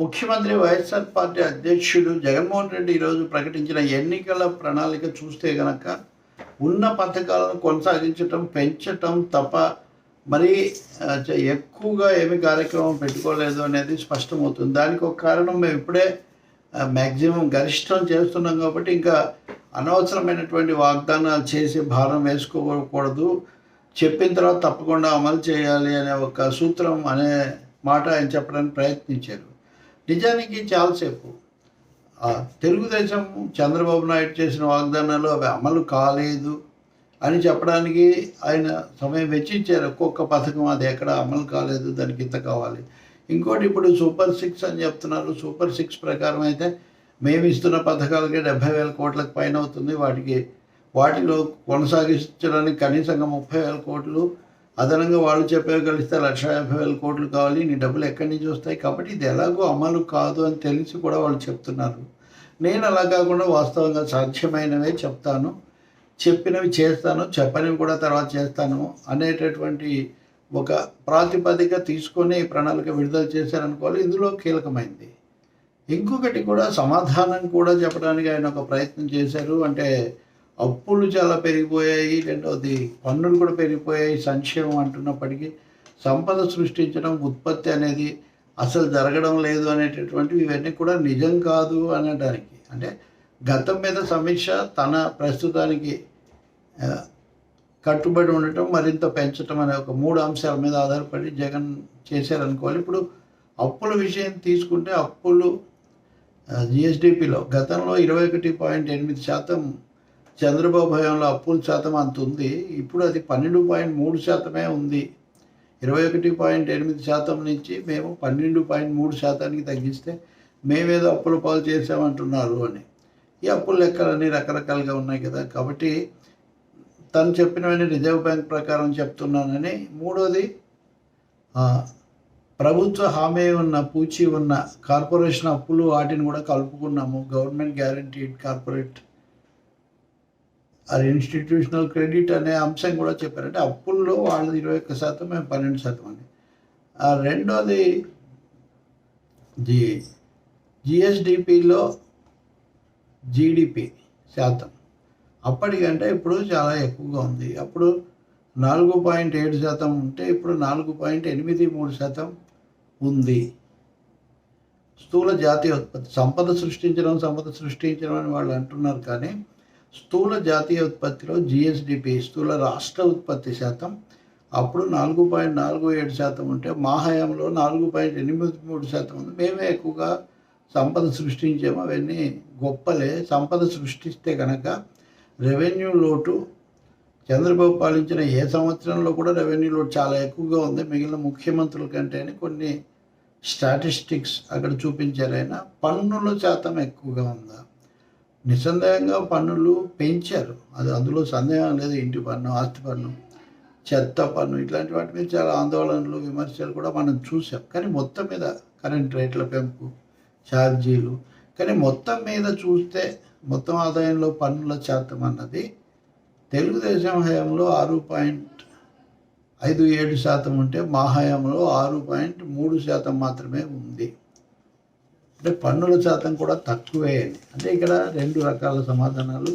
ముఖ్యమంత్రి వైఎస్ఆర్ పార్టీ అధ్యక్షుడు జగన్మోహన్ రెడ్డి ఈరోజు ప్రకటించిన ఎన్నికల ప్రణాళిక చూస్తే గనక ఉన్న పథకాలను కొనసాగించటం పెంచటం తప్ప మరి ఎక్కువగా ఏమి కార్యక్రమం పెట్టుకోలేదు అనేది స్పష్టమవుతుంది. దానికి ఒక కారణం మేము ఇప్పుడే మ్యాక్సిమం గరిష్టం చేస్తున్నాం కాబట్టి ఇంకా అనవసరమైనటువంటి వాగ్దానాలు చేసి భారం వేసుకోకూడదు. చెప్పిన తర్వాత తప్పకుండా అమలు చేయాలి అనే ఒక సూత్రం అనే మాట ఆయన చెప్పడానికి ప్రయత్నించారు. నిజానికి చాలాసేపు. తెలుగుదేశం చంద్రబాబు నాయుడు చేసిన వాగ్దానాలు అవి అమలు కాలేదు అని చెప్పడానికి ఆయన సమయం వెచ్చించారు. ఒక్కొక్క పథకం అది ఎక్కడ అమలు కాలేదు దానికి ఇంత కావాలి. ఇంకోటి ఇప్పుడు సూపర్ సిక్స్ అని చెప్తున్నారు. సూపర్ సిక్స్ ప్రకారం అయితే మేము ఇస్తున్న పథకాలకి డెబ్బై వేల కోట్లకు పైన అవుతుంది. వాటికి వాటిలో కొనసాగించడానికి కనీసంగా ముప్పై వేల కోట్లు అదనంగా వాళ్ళు చెప్పేవి కలిస్తే లక్ష యాభై వేల కోట్లు కావాలి నీ డబ్బులు ఎక్కడి నుంచి వస్తాయి? కాబట్టి ఇది ఎలాగో అమలు కాదు అని తెలిసి కూడా వాళ్ళు చెప్తున్నారు. నేను అలా కాకుండా వాస్తవంగా సాధ్యమైనవే చెప్తాను. చెప్పినవి చేస్తాను చెప్పనివి కూడా తర్వాత చేస్తాను అనేటటువంటి ఒక ప్రాతిపదిక తీసుకొని ఈ ప్రణాళిక విడుదల చేశారనుకోవాలి. ఇందులో కీలకమైంది. ఇంకొకటి కూడా సమాధానం కూడా చెప్పడానికి ఆయన ఒక ప్రయత్నం చేశారు. అంటే అప్పులు చాలా పెరిగిపోయాయి. రెండవది పన్నులు కూడా పెరిగిపోయాయి. సంక్షేమం అంటున్నప్పటికీ సంపద సృష్టించడం ఉత్పత్తి అనేది అసలు జరగడం లేదు అనేటటువంటివి ఇవన్నీ కూడా నిజం కాదు అనడానికి. అంటే గతం మీద సమీక్ష తన ప్రస్తుతానికి కట్టుబడి ఉండటం మరింత పెంచటం అనే ఒక మూడు అంశాల మీద ఆధారపడి జగన్ చేశారనుకోవాలి. ఇప్పుడు అప్పుల విషయం తీసుకుంటే అప్పులు జిఎస్డిపిలో గతంలో ఇరవై ఒకటి పాయింట్ ఎనిమిది శాతం చంద్రబాబు భయంలో అప్పుల శాతం అంత ఉంది. ఇప్పుడు అది పన్నెండు పాయింట్ మూడు శాతమే ఉంది. ఇరవై ఒకటి పాయింట్ ఎనిమిది శాతం నుంచి మేము పన్నెండు పాయింట్ మూడు శాతానికి తగ్గిస్తే మేమేదో అప్పుల పాలు చేసామంటున్నారు అని. ఈ అప్పుల లెక్కలన్నీ రకరకాలుగా ఉన్నాయి కదా. కాబట్టి తను చెప్పినవన్నీ రిజర్వ్ బ్యాంక్ ప్రకారం చెప్తున్నానని. మూడోది ప్రభుత్వ హామీ ఉన్న పూచి ఉన్న కార్పొరేషన్ అప్పులు వాటిని కూడా కలుపుకున్నాము. గవర్నమెంట్ గ్యారంటీడ్ కార్పొరేట్ అది ఇన్స్టిట్యూషనల్ క్రెడిట్ అనే అంశం కూడా చెప్పారంటే అప్పుల్లో వాళ్ళది ఇరవై ఒక్క శాతం మేము పన్నెండు శాతం అని ఆ రెండోది జి జిఎస్డిపిలో జీడిపి శాతం. అప్పటికంటే ఇప్పుడు చాలా ఎక్కువగా ఉంది. అప్పుడు నాలుగు పాయింట్ ఏడు శాతం ఉంటే ఇప్పుడు నాలుగు పాయింట్ ఎనిమిది మూడు శాతం ఉంది. స్థూల జాతీయ ఉత్పత్తి సంపద సృష్టించడం సంపద సృష్టించడం అని వాళ్ళు అంటున్నారు కానీ స్థూల జాతీయ ఉత్పత్తిలో జిఎస్డిపి స్థూల రాష్ట్ర ఉత్పత్తి శాతం అప్పుడు నాలుగు పాయింట్ నాలుగు ఏడు శాతం ఉంటే మా హయాంలో నాలుగు పాయింట్ ఎనిమిది మూడు శాతం ఉంది. మేమే ఎక్కువగా సంపద సృష్టించాము. అవన్నీ గొప్పలే. సంపద సృష్టిస్తే కనుక రెవెన్యూ లోటు చంద్రబాబు పాలించిన ఏ సంవత్సరంలో కూడా రెవెన్యూ లోటు చాలా ఎక్కువగా ఉంది. మిగిలిన ముఖ్యమంత్రుల కంటే కొన్ని స్టాటిస్టిక్స్ అక్కడ చూపించారైనా పన్నుల శాతం ఎక్కువగా ఉందా? నిస్సందేహంగా పన్నులు పెంచారు. అది అందులో సందేహం లేదు. ఇంటి పన్ను ఆస్తి పన్ను చెత్త పన్ను ఇట్లాంటి వాటి మీద చాలా ఆందోళనలు విమర్శలు కూడా మనం చూసాం. కానీ మొత్తం మీద కరెంట్ రేట్ల పెంపు ఛార్జీలు కానీ మొత్తం మీద చూస్తే మొత్తం ఆదాయంలో పన్నుల శాతం అన్నది తెలుగుదేశం హయాంలో ఆరు పాయింట్ ఐదు ఏడు శాతం ఉంటే మా హయాంలో ఆరు పాయింట్ మూడు శాతం మాత్రమే అంటే పన్నుల శాతం కూడా తక్కువే అని అంటే ఇక్కడ రెండు రకాల సమాధానాలు.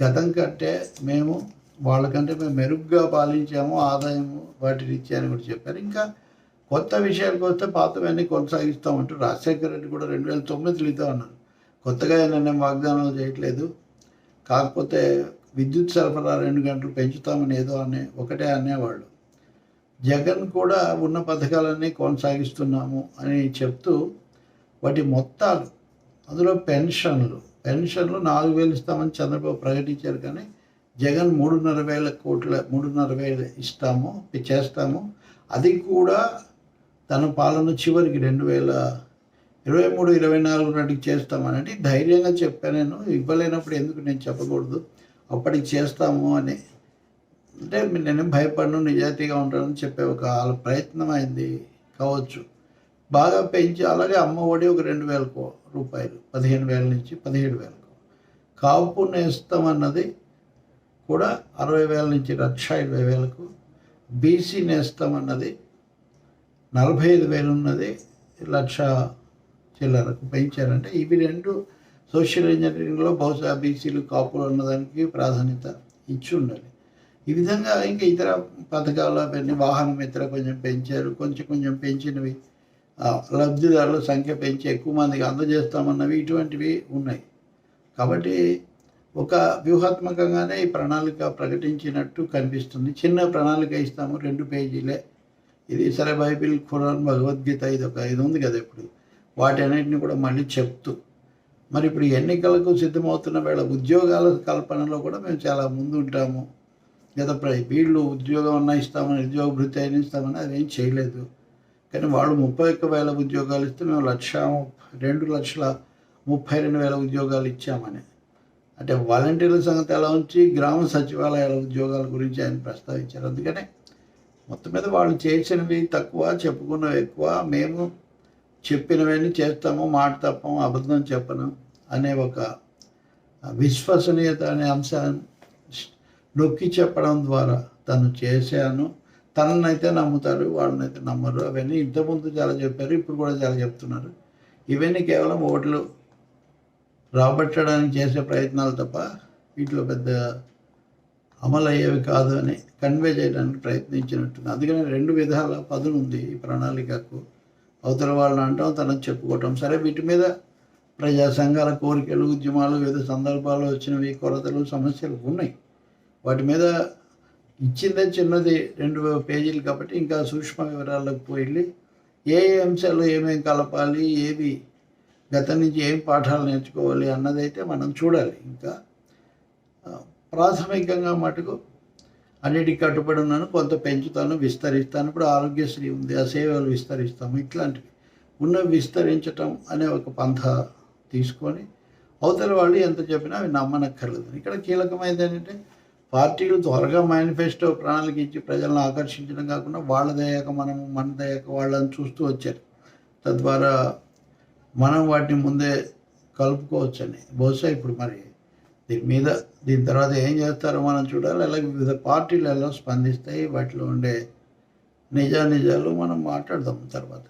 గతం కంటే మేము వాళ్ళకంటే మేము మెరుగ్గా పాలించాము ఆదాయము వాటి రీత్యా అని కూడా చెప్పారు. ఇంకా కొత్త విషయాలకు వస్తే పాతవన్నీ కొనసాగిస్తామంటూ రాజశేఖర రెడ్డి కూడా రెండు వేల తొమ్మిదిలో ఇద్దాం అన్నారు కొత్తగా ఆయన వాగ్దానాలు చేయట్లేదు. కాకపోతే విద్యుత్ సరఫరా రెండు గంటలు పెంచుతామని ఏదో అనే ఒకటే అనేవాళ్ళు. జగన్ కూడా ఉన్న పథకాలన్నీ కొనసాగిస్తున్నాము అని చెప్తూ వాటి మొత్తాలు. అందులో పెన్షన్లు. పెన్షన్లు నాలుగు వేలు ఇస్తామని చంద్రబాబు ప్రకటించారు కానీ జగన్ మూడున్నర వేల కోట్ల మూడున్నర వేలు ఇస్తాము చేస్తాము. అది కూడా తన పాలన చివరికి రెండు వేల ఇరవై మూడు ఇరవై నాలుగు నాటికి చేస్తామని ధైర్యంగా చెప్పాను నేను. ఇవ్వలేనప్పుడు ఎందుకు నేను చెప్పకూడదు? అప్పటికి చేస్తాము అని. అంటే నేను భయపడను నిజాయితీగా ఉంటానని చెప్పే ఒక ప్రయత్నం అయింది కావచ్చు. బాగా పెంచి అలాగే అమ్మ ఒడి ఒక రెండు వేలకు రూపాయలు. పదిహేను వేల నుంచి పదిహేడు వేలకు కాపు నేస్తం అన్నది కూడా అరవై వేల నుంచి లక్ష ఇరవై వేలకు బీసీ నేస్తం అన్నది నలభై ఐదు వేలు ఉన్నది లక్ష చిల్లరకు పెంచారంటే ఇవి రెండు సోషల్ ఇంజనీరింగ్లో బహుశా బీసీలు కాపులు ఉన్నదానికి ప్రాధాన్యత ఇచ్చి ఉండాలి. ఈ విధంగా ఇంకా ఇతర పథకాలు అవన్నీ వాహనం ఇతర కొంచెం పెంచారు కొంచెం కొంచెం పెంచినవి లబ్ధిదారుల సంఖ్య పెంచి ఎక్కువ మందికి అందజేస్తామన్నవి ఇటువంటివి ఉన్నాయి. కాబట్టి ఒక వ్యూహాత్మకంగానే ఈ ప్రణాళిక ప్రకటించినట్టు కనిపిస్తుంది. చిన్న ప్రణాళిక ఇస్తాము రెండు పేజీలే. ఇది సరే బైబిల్ ఖురాన్ భగవద్గీత ఇది ఒక ఇది ఉంది కదా ఇప్పుడు. వాటన్నిటిని కూడా మళ్ళీ చెప్తూ. మరి ఇప్పుడు ఎన్నికలకు సిద్ధమవుతున్న వేళ ఉద్యోగాల కల్పనలో కూడా మేము చాలా ముందు ఉంటాము. గత వీళ్ళు ఉద్యోగం అన్న ఇస్తామని ఉద్యోగ భృతి అయినా ఇస్తామని అదేం చేయలేదు. కానీ వాళ్ళు ముప్పై ఒక్క వేల ఉద్యోగాలు ఇస్తే మేము లక్ష రెండు లక్షల ముప్పై రెండు వేల ఉద్యోగాలు ఇచ్చామని. అంటే వాలంటీర్ల సంగతి ఎలా ఉంచి గ్రామ సచివాలయాల ఉద్యోగాల గురించి ఆయన ప్రస్తావించారు. అందుకనే మొత్తం మీద వాళ్ళు చేసినవి తక్కువ చెప్పుకున్నవి ఎక్కువ మేము చెప్పినవన్నీ చేస్తాము మాట తప్పము అబద్ధం చెప్పను అనే ఒక విశ్వసనీయత అనే అంశాన్ని నొక్కి చెప్పడం ద్వారా తను చేశాను. తననైతే నమ్ముతారు వాళ్ళనైతే నమ్మరు అవన్నీ ఇంతకుముందు చాలా చెప్పారు ఇప్పుడు కూడా చాలా చెప్తున్నారు. ఇవన్నీ కేవలం ఓట్లు రాబట్టడానికి చేసే ప్రయత్నాలు తప్ప వీటిలో పెద్ద అమలు అయ్యేవి కాదు అని కన్వే చేయడానికి ప్రయత్నించినట్టుంది అందుకని రెండు విధాల పదునుంది ఈ ప్రణాళికకు. అవతల వాళ్ళని అంటాం తనకు చెప్పుకోవటం. సరే వీటి మీద ప్రజా సంఘాల కోరికలు ఉద్యమాలు వివిధ సందర్భాల్లో వచ్చినవి కొరతలు సమస్యలు ఉన్నాయి. వాటి మీద ఇచ్చిందే చిన్నది రెండు పేజీలు కాబట్టి ఇంకా సూక్ష్మ వివరాలకు పోయి ఏ ఏ అంశాలు ఏమేమి కలపాలి ఏవి గతం నుంచి ఏం పాఠాలు నేర్చుకోవాలి అన్నదైతే మనం చూడాలి. ఇంకా ప్రాథమికంగా మటుకు అన్నిటికి కట్టుబడి ఉన్నాను కొంత పెంచుతాను విస్తరిస్తాను. ఇప్పుడు ఆరోగ్యశ్రీ ఉంది ఆ సేవలు విస్తరిస్తాము ఇట్లాంటివి. ఉన్న విస్తరించటం అనే ఒక పంథ తీసుకొని అవతల వాళ్ళు ఎంత చెప్పినా అవి నమ్మనక్కర్లేదు. ఇక్కడ కీలకమైనది ఏంటంటే పార్టీలు త్వరగా మేనిఫెస్టో ప్రణాళిక ఇచ్చి ప్రజలను ఆకర్షించడం కాకుండా వాళ్ళ వాళ్ళదయ్యాక మనము దయక వాళ్ళని చూస్తూ వచ్చారు. తద్వారా మనం వాటిని ముందే కలుపుకోవచ్చని. బహుశా ఇప్పుడు మరి దీని మీద దీని తర్వాత ఏం చేస్తారో మనం చూడాలి. అలాగే వివిధ పార్టీలు ఎలా స్పందిస్తాయి వాటిలో ఉండే నిజానిజాలు మనం మాట్లాడదాం తర్వాత.